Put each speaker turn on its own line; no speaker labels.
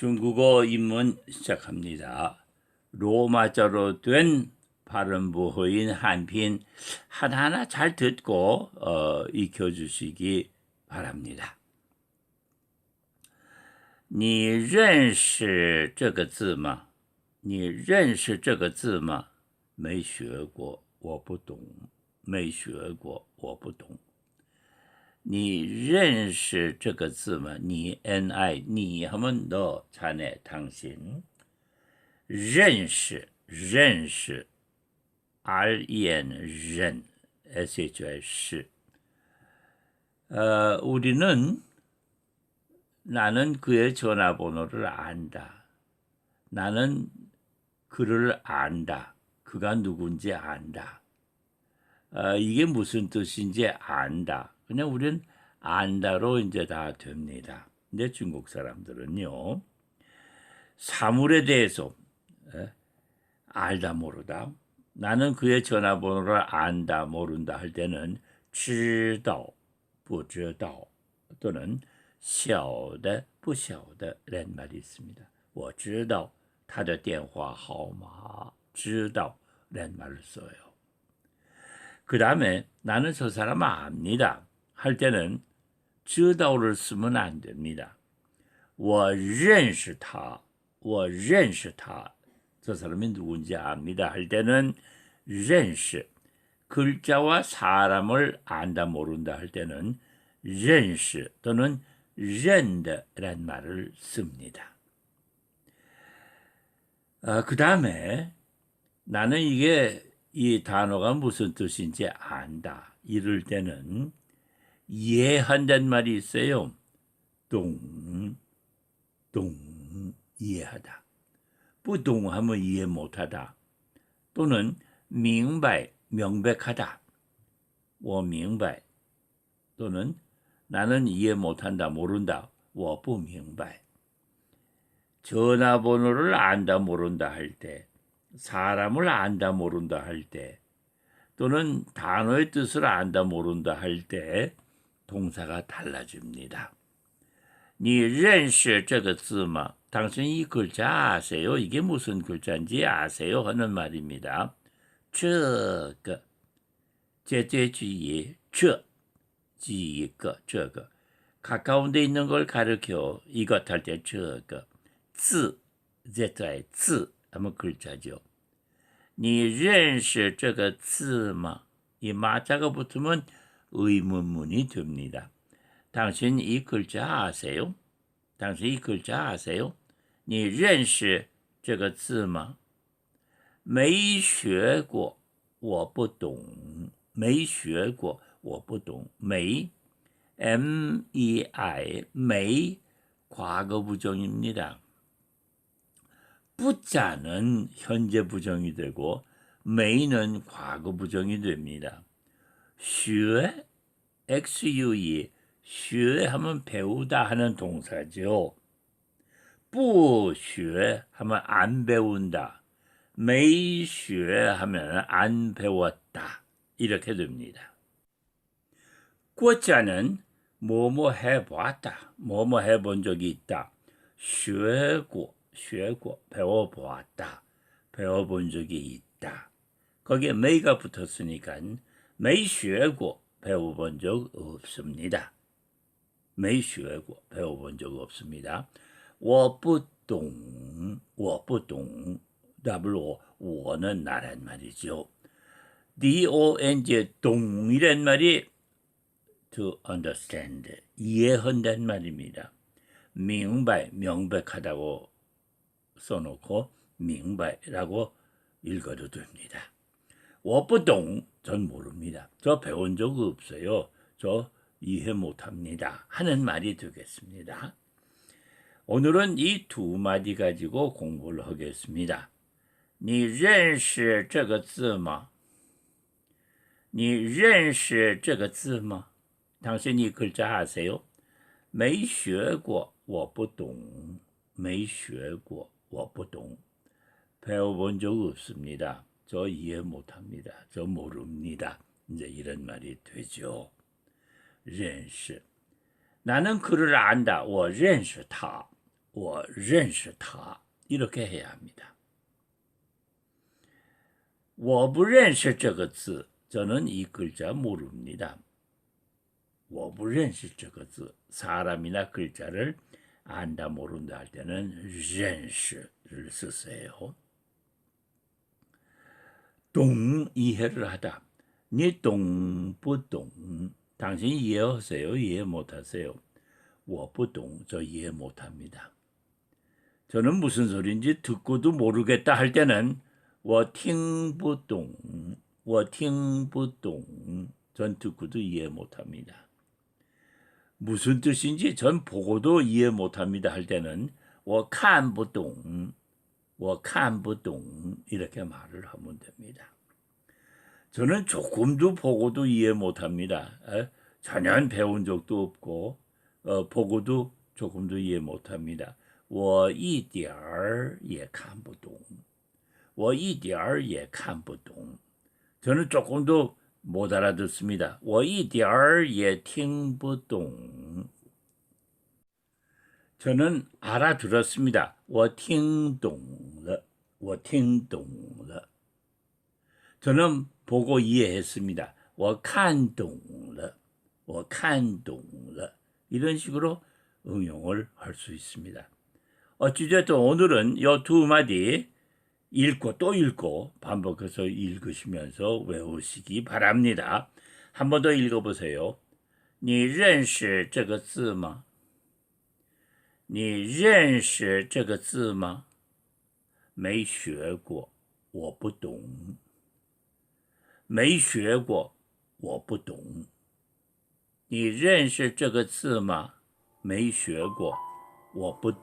중국어 입문 시작합니다. 로마자로 된 발음부호인 한핀 하나하나 잘 듣고 어, 익혀주시기 바랍니다. 你认识这个字吗？你认识这个字吗？没学过，我不懂。没学过，我不懂。 你认识这个字吗？你 n i 你 하면 너 자네 당신 认识认识 r e n 认 s h i 是 어, 우리는 나는 그의 전화번호를 안다. 나는 그를 안다. 그가 누군지 안다. 어, 이게 무슨 뜻인지 안다. 그냥 우리는 안다로 이제 다 됩니다. 근데 중국 사람들은요, 사물에 대해서 에, 알다 모르다. 나는 그의 전화번호를 안다 모른다 할 때는 知道不知道 또는 晓得不晓得란 말이 있습니다. 我知道他的电话号码知道란 말을 써요. 그 다음에 나는 저 사람 압니다 할 때는 知道를 쓰면 안 됩니다. 我认识他,我认识他. 저 사람이 누군지 압니다 할 때는 认识 글자와 사람을 안다 모른다 할 때는 认识 또는 认得란 말을 씁니다. 아, 그 다음에 나는 이게 이 단어가 무슨 뜻인지 안다. 이럴 때는 이해한다는 말이 있어요. 동, 동, 이해하다. 부동하면 이해 못하다. 또는 明白, 명백하다. 我明白. 또는 나는 이해 못한다, 모른다. 我不明白. 전화번호를 안다, 모른다 할 때, 사람을 안다, 모른다 할 때, 또는 단어의 뜻을 안다, 모른다 할 때, 동사가 달라집니다. 你认识这个字吗? 당신 이 글자 아세요? 이게 무슨 글자인지 아세요? 하는 말입니다. 这个 제제주의 这 지거 这个 가까운 데 있는 걸 가르켜 이것 할 때 这个 즈 제자의 즈 하면 글자죠. 你认识这个字吗? 이 마자가 붙으면 의문문이 됩니다. 당신 이 글자 아세요? 당신 이 글자 아세요? 你认识这个字吗？没学过，我不懂。没学过，我不懂。没，M E I没과거 부정입니다. 부자는 현재 부정이 되고 메이는 과거 부정이 됩니다. 슈에 XUE 슈에 하면 배우다 하는 동사죠. 뿌슈에 하면 안 배운다. 메이슈에 하면 안 배웠다. 이렇게 됩니다. 꾸자는 뭐뭐 해보았다. 뭐뭐 해본 적이 있다. 슈에고 슈에고 배워보았다. 배워본 적이 있다. 거기에 메이가 붙었으니까 没学过, 배워본 적 없습니다. 没学过, 배워본 적 없습니다. 我不懂,我不懂 답을我는 나란 말이죠. D-O-N-G 동이란 말이 to understand 이해한다는 말입니다. 明白 명백하다고 써놓고 明白라고 읽어도 됩니다. 我不懂 전 모릅니다. 저 배운 적 없어요. 저 이해 못합니다. 하는 말이 되겠습니다. 오늘은 이 두 마디 가지고 공부를 하겠습니다. 你认识这个字吗?你认识这个字吗? 당신 이 글자 아세요? 没学过,我不懂.没学过,我不懂. 배워본 적 없습니다. 저 이해 못합니다. 저 모릅니다. 이제 이런 말이 되죠. 认识. 나는 그를 안다. 我认识他. 我认识他 이렇게 해야 합니다. 我不认识这个字 저는 이 글자 모릅니다. 我不认识这个字 사람이나 글자를 안다 모른다 할 때는 认识를 쓰세요. 동 이해를 하다. 니 동不懂 당신 이해하세요? 이해 못하세요? 我不懂 저 이해 못합니다. 저는 무슨 소리인지 듣고도 모르겠다 할 때는 我听不懂我听不懂전 듣고도 이해 못합니다. 무슨 뜻인지 전 보고도 이해 못합니다 할 때는 我看不懂 我看不懂 이렇게 말을 하면 됩니다. 저는 조금도 보고도 이해 못합니다. 에? 전혀 배운 적도 없고 어, 보고도 조금도 이해 못합니다. 我一点儿也看不懂我一点儿也看不懂 저는 조금도 못 알아듣습니다. 我一点儿也听不懂 저는 알아들었습니다. 我听懂了 我听懂了 저는 보고 이해했습니다. 我看懂了我看懂了 이런 식으로 응용을 할 수 있습니다. 어찌됐든 오늘은 이 두 마디 읽고 또 읽고 반복해서 읽으시면서 외우시기 바랍니다. 한 번 더 읽어보세요. 你认识这个字吗?你认识这个字吗? 没学过,我不懂.没学过,我不懂.你认识这个字吗?没学过,我不懂。